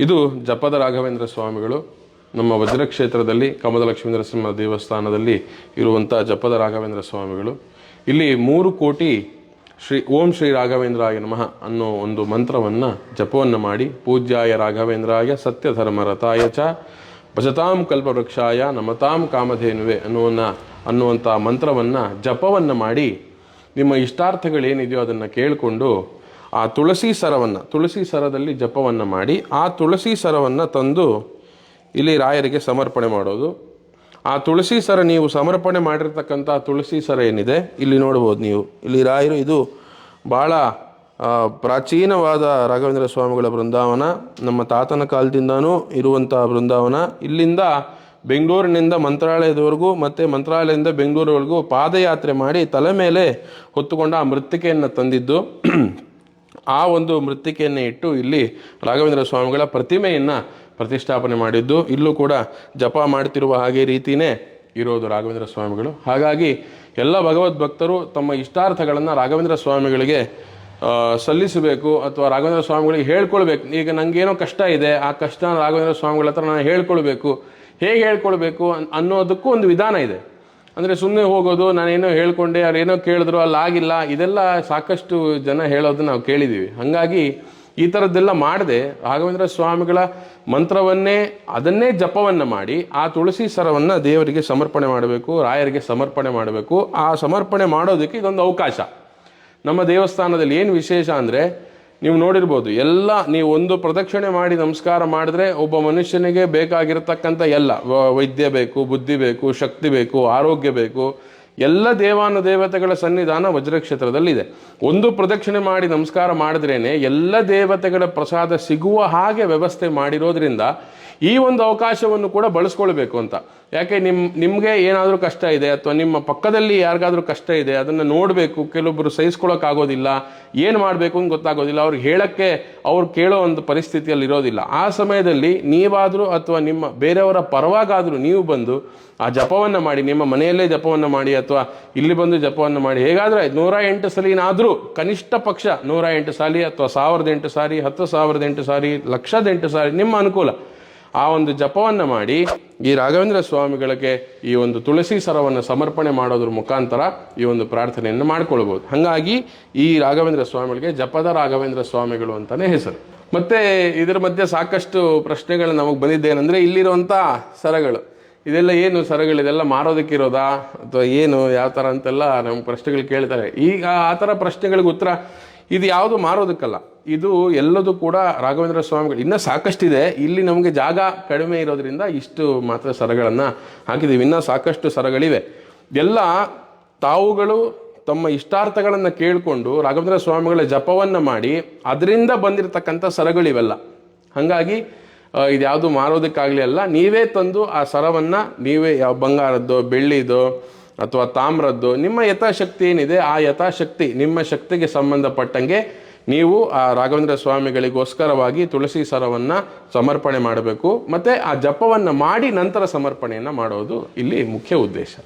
ಇದು ಜಪದ ರಾಘವೇಂದ್ರ ಸ್ವಾಮಿಗಳು ನಮ್ಮ ವಜ್ರಕ್ಷೇತ್ರದಲ್ಲಿ ಕ್ಷೇತ್ರದಲ್ಲಿ ಕಮಲ ದೇವಸ್ಥಾನದಲ್ಲಿ ಇರುವಂಥ ಜಪದ ರಾಘವೇಂದ್ರ ಸ್ವಾಮಿಗಳು. ಇಲ್ಲಿ ಮೂರು ಕೋಟಿ ಶ್ರೀ ಓಂ ಶ್ರೀ ರಾಘವೇಂದ್ರಾಯ ನಮಃ ಅನ್ನೋ ಒಂದು ಮಂತ್ರವನ್ನು ಜಪವನ್ನು ಮಾಡಿ ಪೂಜ್ಯಾಯ ರಾಘವೇಂದ್ರಾಯ ಸತ್ಯಧರ್ಮ ರಥಾಯ ಚ ಭಜತಾಂ ಕಲ್ಪವೃಕ್ಷಾಯ ನಮತಾಂ ಕಾಮಧೇನುವೆ ಅನ್ನುವನ್ನ ಅನ್ನುವಂಥ ಮಂತ್ರವನ್ನು ಜಪವನ್ನು ಮಾಡಿ ನಿಮ್ಮ ಇಷ್ಟಾರ್ಥಗಳೇನಿದೆಯೋ ಅದನ್ನು ಕೇಳಿಕೊಂಡು ಆ ತುಳಸಿ ಸರವನ್ನು, ತುಳಸಿ ಸರದಲ್ಲಿ ಜಪವನ್ನು ಮಾಡಿ ಆ ತುಳಸಿ ಸರವನ್ನು ತಂದು ಇಲ್ಲಿ ರಾಯರಿಗೆ ಸಮರ್ಪಣೆ ಮಾಡೋದು. ಆ ತುಳಸಿ ಸರ ನೀವು ಸಮರ್ಪಣೆ ಮಾಡಿರ್ತಕ್ಕಂಥ ತುಳಸಿ ಸರ ಏನಿದೆ, ಇಲ್ಲಿ ನೋಡ್ಬೋದು ನೀವು. ಇಲ್ಲಿ ರಾಯರು ಇದು ಭಾಳ ಪ್ರಾಚೀನವಾದ ರಾಘವೇಂದ್ರ ಸ್ವಾಮಿಗಳ ಬೃಂದಾವನ, ನಮ್ಮ ತಾತನ ಕಾಲದಿಂದನೂ ಇರುವಂಥ ಬೃಂದಾವನ. ಇಲ್ಲಿಂದ ಬೆಂಗಳೂರಿನಿಂದ ಮಂತ್ರಾಲಯದವರೆಗೂ ಮತ್ತು ಮಂತ್ರಾಲಯದಿಂದ ಬೆಂಗಳೂರವರೆಗೂ ಪಾದಯಾತ್ರೆ ಮಾಡಿ ತಲೆ ಮೇಲೆ ಹೊತ್ತುಕೊಂಡ ಆ ಮೃತ್ತಿಕೆಯನ್ನು ತಂದಿದ್ದು. ಆ ಒಂದು ಮೃತ್ತಿಕೆಯನ್ನು ಇಟ್ಟು ಇಲ್ಲಿ ರಾಘವೇಂದ್ರ ಸ್ವಾಮಿಗಳ ಪ್ರತಿಮೆಯನ್ನು ಪ್ರತಿಷ್ಠಾಪನೆ ಮಾಡಿದ್ದು. ಇಲ್ಲೂ ಕೂಡ ಜಪ ಮಾಡ್ತಿರುವ ಹಾಗೆ ರೀತಿಯೇ ಇರೋದು ರಾಘವೇಂದ್ರ ಸ್ವಾಮಿಗಳು. ಹಾಗಾಗಿ ಎಲ್ಲ ಭಗವದ್ ಭಕ್ತರು ತಮ್ಮ ಇಷ್ಟಾರ್ಥಗಳನ್ನು ರಾಘವೇಂದ್ರ ಸ್ವಾಮಿಗಳಿಗೆ ಸಲ್ಲಿಸಬೇಕು ಅಥವಾ ರಾಘವೇಂದ್ರ ಸ್ವಾಮಿಗಳಿಗೆ ಹೇಳ್ಕೊಳ್ಬೇಕು. ಈಗ ನನಗೇನೋ ಕಷ್ಟ ಇದೆ, ಆ ಕಷ್ಟ ರಾಘವೇಂದ್ರ ಸ್ವಾಮಿಗಳ ಹತ್ರ ನಾನು ಹೇಳ್ಕೊಳ್ಬೇಕು. ಹೇಗೆ ಹೇಳ್ಕೊಳ್ಬೇಕು ಅನ್- ಅನ್ನೋದಕ್ಕೂ ಒಂದು ವಿಧಾನ ಇದೆ. ಅಂದರೆ ಸುಮ್ಮನೆ ಹೋಗೋದು, ನಾನೇನೋ ಹೇಳ್ಕೊಂಡೆ ಅವ್ರು ಏನೋ ಕೇಳಿದ್ರು, ಅಲ್ಲಿ ಆಗಿಲ್ಲ. ಇದೆಲ್ಲ ಸಾಕಷ್ಟು ಜನ ಹೇಳೋದು ನಾವು ಕೇಳಿದ್ದೀವಿ ಹಾಗಾಗಿ ಈ ಥರದ್ದೆಲ್ಲ ಮಾಡದೆ. ರಾಘವೇಂದ್ರ ಸ್ವಾಮಿಗಳ ಮಂತ್ರವನ್ನೇ, ಅದನ್ನೇ ಜಪವನ್ನು ಮಾಡಿ, ಆ ತುಳಸಿ ಸರವನ್ನು ದೇವರಿಗೆ ಸಮರ್ಪಣೆ ಮಾಡಬೇಕು, ರಾಯರಿಗೆ ಸಮರ್ಪಣೆ ಮಾಡಬೇಕು. ಆ ಸಮರ್ಪಣೆ ಮಾಡೋದಕ್ಕೆ ಇದೊಂದು ಅವಕಾಶ. ನಮ್ಮ ದೇವಸ್ಥಾನದಲ್ಲಿ ಏನು ವಿಶೇಷ ಅಂದರೆ ನೀವು ನೋಡಿರ್ಬೋದು, ಎಲ್ಲ ನೀವು ಒಂದು ಪ್ರದಕ್ಷಿಣೆ ಮಾಡಿ ನಮಸ್ಕಾರ ಮಾಡಿದ್ರೆ ಒಬ್ಬ ಮನುಷ್ಯನಿಗೆ ಬೇಕಾಗಿರತಕ್ಕಂಥ ಎಲ್ಲ ವೈದ್ಯ ಬೇಕು, ಬುದ್ಧಿ ಬೇಕು, ಶಕ್ತಿ ಬೇಕು, ಆರೋಗ್ಯ ಬೇಕು, ಎಲ್ಲ ದೇವಾನು ದೇವತೆಗಳ ಸನ್ನಿಧಾನ ವಜ್ರಕ್ಷೇತ್ರದಲ್ಲಿದೆ. ಒಂದು ಪ್ರದಕ್ಷಿಣೆ ಮಾಡಿ ನಮಸ್ಕಾರ ಮಾಡಿದ್ರೇನೆ ಎಲ್ಲ ದೇವತೆಗಳ ಪ್ರಸಾದ ಸಿಗುವ ಹಾಗೆ ವ್ಯವಸ್ಥೆ ಮಾಡಿರೋದ್ರಿಂದ ಈ ಒಂದು ಅವಕಾಶವನ್ನು ಕೂಡ ಬಳಸ್ಕೊಳ್ಬೇಕು ಅಂತ. ಯಾಕೆ ನಿಮ್, ನಿಮಗೆ ಏನಾದರೂ ಕಷ್ಟ ಇದೆ ಅಥವಾ ನಿಮ್ಮ ಪಕ್ಕದಲ್ಲಿ ಯಾರಿಗಾದ್ರೂ ಕಷ್ಟ ಇದೆ, ಅದನ್ನು ನೋಡಬೇಕು ಕೆಲವೊಬ್ಬರು ಸಹಿಸ್ಕೊಳ್ಳೋಕ್ಕಾಗೋದಿಲ್ಲ ಏನು ಮಾಡಬೇಕು ಅಂತ ಗೊತ್ತಾಗೋದಿಲ್ಲ ಅವ್ರಿಗೆ ಹೇಳಕ್ಕೆ, ಅವ್ರು ಕೇಳೋ ಒಂದು ಪರಿಸ್ಥಿತಿಯಲ್ಲಿ ಇರೋದಿಲ್ಲ. ಆ ಸಮಯದಲ್ಲಿ ನೀವಾದರೂ ಅಥವಾ ನಿಮ್ಮ ಬೇರೆಯವರ ಪರವಾಗಾದರೂ ನೀವು ಬಂದು ಆ ಜಪವನ್ನು ಮಾಡಿ, ನಿಮ್ಮ ಮನೆಯಲ್ಲೇ ಜಪವನ್ನು ಮಾಡಿ ಅಥವಾ ಇಲ್ಲಿ ಬಂದು ಜಪವನ್ನು ಮಾಡಿ, ಹೇಗಾದರೆ ನೂರ ಎಂಟು ಸಲಿನಾದರೂ ಕನಿಷ್ಠ ಪಕ್ಷ ನೂರ ಎಂಟು ಸಾಲಿ ಅಥವಾ ಸಾವಿರದ ಎಂಟು ಸಾರಿ, ಹತ್ತು ಸಾವಿರದ ಎಂಟು ಸಾರಿ, ಲಕ್ಷದ ಎಂಟು ಸಾರಿ, ನಿಮ್ಮ ಅನುಕೂಲ. ಆ ಒಂದು ಜಪವನ್ನು ಮಾಡಿ ಈ ರಾಘವೇಂದ್ರ ಸ್ವಾಮಿಗಳಿಗೆ ಈ ಒಂದು ತುಳಸಿ ಸರವನ್ನು ಸಮರ್ಪಣೆ ಮಾಡೋದ್ರ ಮುಖಾಂತರ ಈ ಒಂದು ಪ್ರಾರ್ಥನೆಯನ್ನು ಮಾಡ್ಕೊಳ್ಬೋದು. ಹಾಗಾಗಿ ಈ ರಾಘವೇಂದ್ರ ಸ್ವಾಮಿಗಳಿಗೆ ಜಪದ ರಾಘವೇಂದ್ರ ಸ್ವಾಮಿಗಳು ಅಂತಲೇ ಹೆಸರು. ಮತ್ತು ಇದರ ಮಧ್ಯೆ ಸಾಕಷ್ಟು ಪ್ರಶ್ನೆಗಳು ನಮಗೆ ಬಂದಿದ್ದೇನೆಂದರೆ ಇಲ್ಲಿರುವಂಥ ಸರಗಳು. ಇದೆಲ್ಲ ಏನು ಸರಗಳು? ಇದೆಲ್ಲ ಮಾರೋದಕ್ಕಿರೋದಾ? ಅಥವಾ ಏನು, ಯಾವ ಥರ ಅಂತೆಲ್ಲ ನಮ್ಗೆ ಪ್ರಶ್ನೆಗಳು ಕೇಳ್ತಾರೆ. ಈಗ ಆ ಥರ ಪ್ರಶ್ನೆಗಳಿಗೆ ಉತ್ತರ ಇದು ಯಾವುದು ಮಾರೋದಕ್ಕಲ್ಲ. ಇದು ಎಲ್ಲದೂ ಕೂಡ ರಾಘವೇಂದ್ರ ಸ್ವಾಮಿಗಳು. ಇನ್ನೂ ಸಾಕಷ್ಟಿದೆ. ಇಲ್ಲಿ ನಮಗೆ ಜಾಗ ಕಡಿಮೆ ಇರೋದ್ರಿಂದ ಇಷ್ಟು ಮಾತ್ರ ಸರಗಳನ್ನು ಹಾಕಿದ್ದೀವಿ. ಇನ್ನೂ ಸಾಕಷ್ಟು ಸರಗಳಿವೆ. ಎಲ್ಲ ತಾವುಗಳು ತಮ್ಮ ಇಷ್ಟಾರ್ಥಗಳನ್ನು ಕೇಳಿಕೊಂಡು ರಾಘವೇಂದ್ರ ಸ್ವಾಮಿಗಳ ಜಪವನ್ನು ಮಾಡಿ ಅದರಿಂದ ಬಂದಿರತಕ್ಕಂಥ ಸರಗಳಿವೆಲ್ಲ. ಹಾಗಾಗಿ ಇದು ಇದ್ಯಾವುದು ಮಾರೋದಕ್ಕಾಗಲಿ ಅಲ್ಲ. ನೀವೇ ತಂದು ಆ ಸರವನ್ನು ನೀವೇ ಯಾವ ಬಂಗಾರದ್ದು ಬೆಳ್ಳಿದು ಅಥವಾ ತಾಮ್ರದ್ದು, ನಿಮ್ಮ ಯಥಾಶಕ್ತಿ ಏನಿದೆ, ಆ ಯಥಾಶಕ್ತಿ ನಿಮ್ಮ ಶಕ್ತಿಗೆ ಸಂಬಂಧಪಟ್ಟಂಗೆ ನೀವು ಆ ರಾಘವೇಂದ್ರ ಸ್ವಾಮಿಗಳಿಗೋಸ್ಕರವಾಗಿ ತುಳಸಿ ಸರವನ್ನು ಸಮರ್ಪಣೆ ಮಾಡಬೇಕು. ಮತ್ತು ಆ ಜಪವನ್ನು ಮಾಡಿ ನಂತರ ಸಮರ್ಪಣೆಯನ್ನು ಮಾಡೋದು ಇಲ್ಲಿ ಮುಖ್ಯ ಉದ್ದೇಶ.